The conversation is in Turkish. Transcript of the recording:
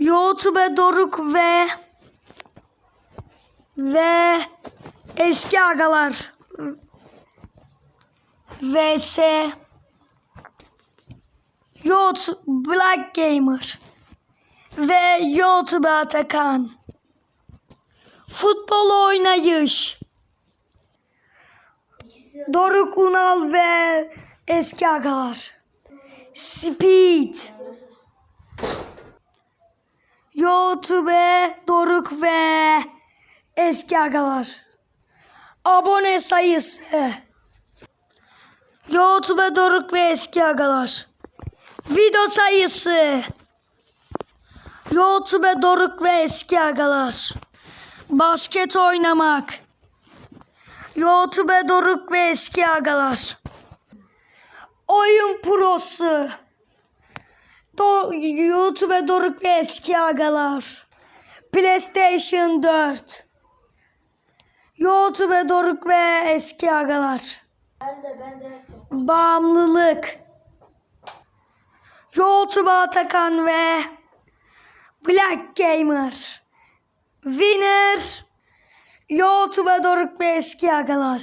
YouTube Doruk ve ve eski agalar. Vs. YouTube Black Gamer. Ve YouTube Atakan. Futbol oynayış. Doruk Unal ve eski agalar. Speed YouTube Doruk ve eski agalar. Abone sayısı. YouTube Doruk ve eski agalar. Video sayısı. YouTube Doruk ve eski agalar. Basket oynamak. YouTube Doruk ve eski agalar. Oyun prosu. Do YouTube Doruk ve eski agalar. PlayStation 4. YouTube Doruk ve eski agalar. Ben de ben de. Bağımlılık. YouTube Atakan ve Black Gamer. Winner. YouTube Doruk ve eski agalar.